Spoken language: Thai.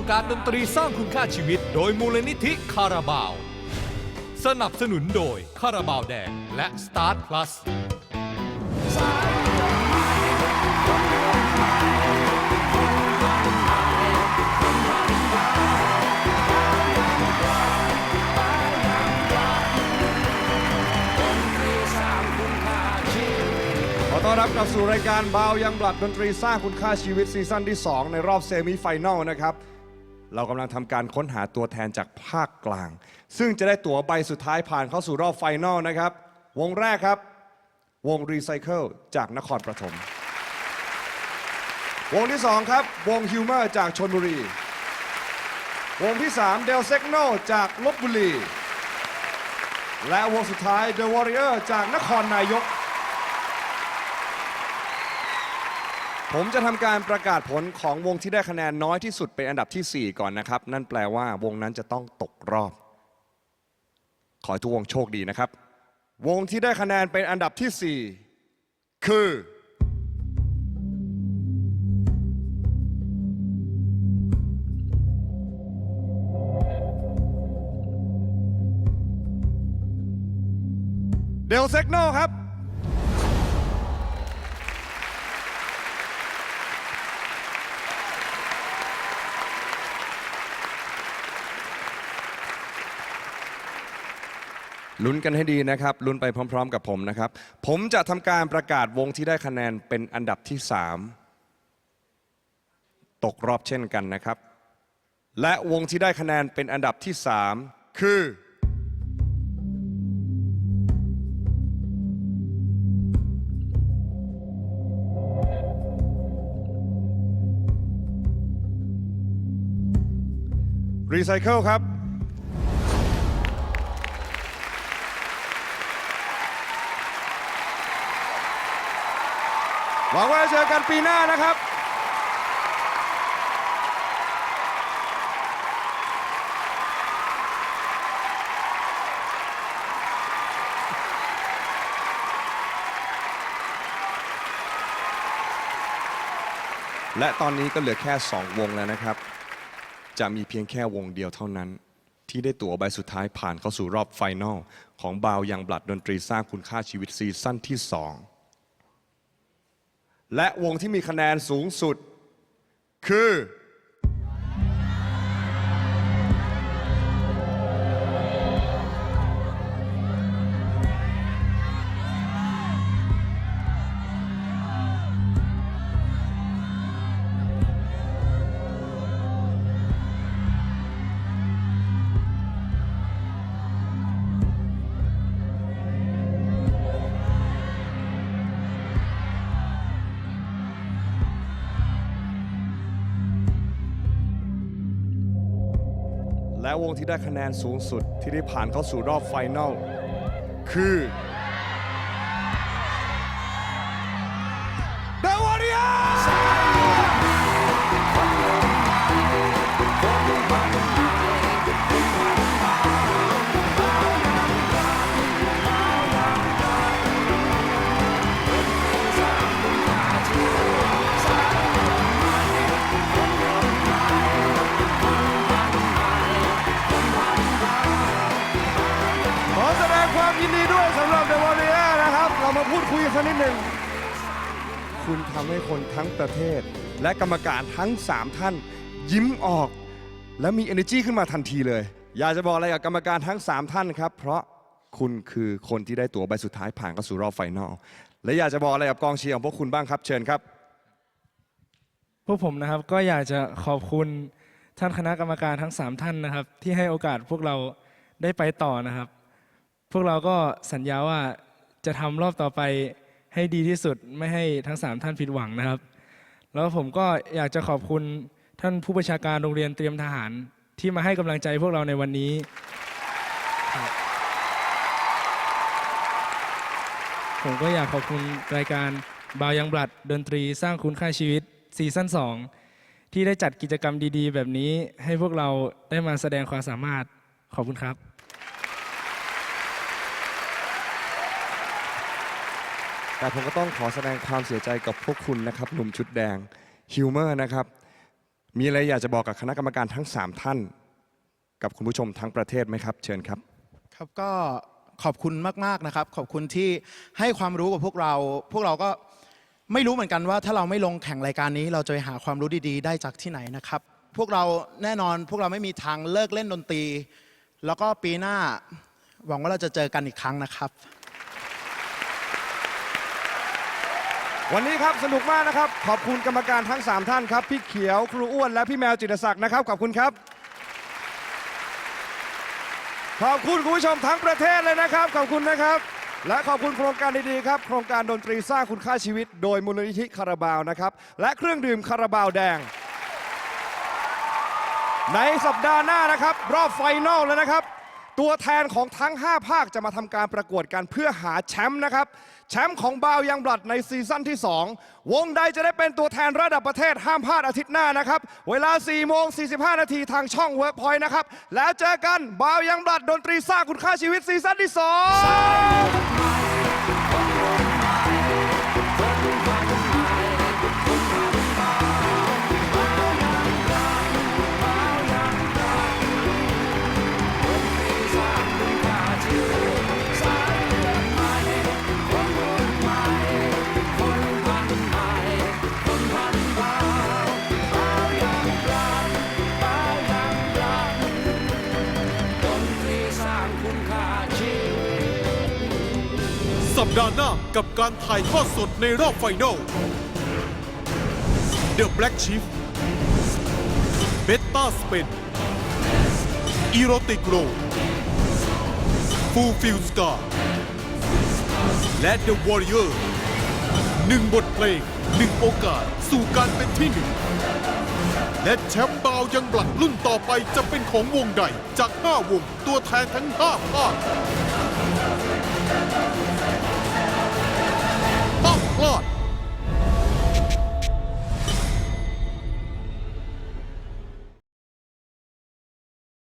รงการดนตรีสร้างคุณค่าชีวิต โดยมูลนิธิคาราบาว สนับสนุนโดยคาราบาวแดงและ Start Plus ขอต้อนรับกลับสู่รายการบาวยังบลัดดนตรีสร้างคุณค่าชีวิตซีซั่นที่ 2 ในรอบเซมิไฟแนลนะครับ เรากำลังทำการค้นหาตัวแทนจากภาคกลาง ซึ่งจะได้ตั๋วใบสุดท้ายผ่านเข้าสู่รอบไฟแนลนะครับ วงแรกครับ วงรีไซเคิลจากนครปฐมวงที่ 2 ครับ วงฮิวเมอร์จากชนบุรี วงที่ 3 เดลเซกโนจากลบบุรี และวงสุดท้าย The Warrior จากนครนายก ผมจะทำการประกาศผลของวงที่ได้คะแนนน้อยที่สุดเป็นอันดับทีสี่ 4 ก่อนนะครับ นั่นแปลว่าวงนั้นจะต้องตกรอบ ขอให้ทุกวงโชคดีนะครับ วงที่ได้คะแนนเป็นอันดับที่ 4 คือ เดลเซกโนครับ ลุ้นกันให้ดีนะครับลุ้นไปพร้อม ๆ กับผมนะครับ ผมจะทำการประกาศวงที่ได้คะแนนเป็นอันดับที่ 3 ตกรอบเช่นกันนะครับ และวงที่ได้คะแนนเป็นอันดับที่ 3 คือ รีไซเคิลครับ หวังว่าจะเจอกันปีหน้านะครับและตอนนี้ก็เหลือแค่ 2 วงแล้วนะครับ จะมีเพียงแค่วงเดียวเท่านั้น ที่ได้ตั๋วใบสุดท้ายผ่านเข้าสู่รอบไฟนอลของบาวยังบลัดดนตรีสร้างคุณค่าชีวิตซีซั่นที่ 2 และวงที่มีคะแนนสูงสุด คือ และวงที่ได้คะแนนสูงสุดที่ได้ผ่านเข้าสู่รอบไฟนอลคือ The ยินดีด้วยสำหรับ The Warrior นะครับ เรามาพูดคุยกันสักนิดหนึ่ง คุณทำให้คนทั้งประเทศ และกรรมการทั้ง 3 ท่าน ยิ้มออก และมี energy ขึ้นมาทันทีเลย อยากจะบอกอะไรกับกรรมการทั้ง 3 ท่านครับ เพราะคุณคือคนที่ได้ตั๋วใบสุดท้ายผ่านเข้าสู่รอบไฟนอลและอยากจะบอกอะไรกับกองเชียร์ของพวกคุณบ้างครับเชิญครับ พวกผมนะครับก็อยากจะขอบคุณท่านคณะกรรมการทั้ง 3 ท่านนะครับ ที่ให้โอกาสพวกเราได้ไปต่อนะครับ พวกเราก็สัญญาว่าจะทำรอบต่อไปให้ดีที่สุดไม่ให้ทั้ง 3 ท่านผิดหวังนะครับ แล้วผมก็อยากจะขอบคุณท่านผู้บัญชาการโรงเรียนเตรียมทหารที่มาให้กำลังใจพวกเราในวันนี้ ผมก็อยากขอบคุณรายการบาวยังบลัดดนตรีสร้างคุณค่าชีวิตซีซั่น2 ที่ได้จัดกิจกรรมดีๆ แบบนี้ให้พวกเราได้มาแสดงความสามารถขอบคุณครับ แต่ผมก็ต้องขอแสดงความเสียใจกับพวกคุณนะครับหนุ่มชุดแดงฮิวเมอร์นะครับ มีอะไรอยากจะบอกกับคณะกรรมการทั้ง 3 ท่าน กับคุณผู้ชมทั้งประเทศไหมครับ เชิญครับ ครับก็ขอบคุณมาก ๆ นะครับ ขอบคุณที่ให้ความรู้กับพวกเรา พวกเราก็ไม่รู้เหมือนกันว่า ถ้าเราไม่ลงแข่งรายการนี้ เราจะไปหาความรู้ดีๆ ได้จากที่ไหนนะครับ พวกเราแน่นอนพวกเราไม่มีทางเลิกเล่นดนตรี แล้วก็ปีหน้าหวังว่าเราจะเจอกันอีกครั้งนะครับ วันนี้ครับสนุกมากนะครับ ขอบคุณกรรมการทั้ง 3 ท่านครับ พี่เขียว ครูอ้วน และพี่แมวจิตรศักดิ์นะครับ ขอบคุณครับ ขอบคุณคุณผู้ชมทั้งประเทศเลยนะครับ ขอบคุณนะครับ และขอบคุณโครงการดีๆครับ โครงการดนตรีสร้างคุณค่าชีวิต โดยมูลนิธิคาราบาวนะครับ และเครื่องดื่มคาราบาวแดง ในสัปดาห์หน้านะครับ รอบไฟนอลแล้วนะครับ ตัวแทนของทั้ง 5 ภาคจะมาทำการประกวดกันเพื่อหาแชมป์นะครับ แชมป์ของบาวยังบลัดในซีซั่นที่ 2 วงใดจะได้เป็นตัวแทนระดับประเทศห้ามพลาดอาทิตย์หน้านะครับ เวลา4โมง45 นาทีทางช่อง Workpoint นะครับ แล้วเจอกันบาวยังบลัดดนตรีสร้างคุณค่าชีวิตซีซั่นที่ 2 สัปดาห์หน้ากับการถ่ายทอดสดในรอบไฟนอล The Black Chief Beta Spin, Erotic Row Full Field Scar และ The Warrior หนึ่งบทเพลงหนึ่งโอกาสสู่การเป็นที่หนึ่งและแชมป์บาวยังบลัดรุ่นต่อไปจะเป็นของวงใดจาก 5 วงตัวแทนทั้ง 5 ภาค clot.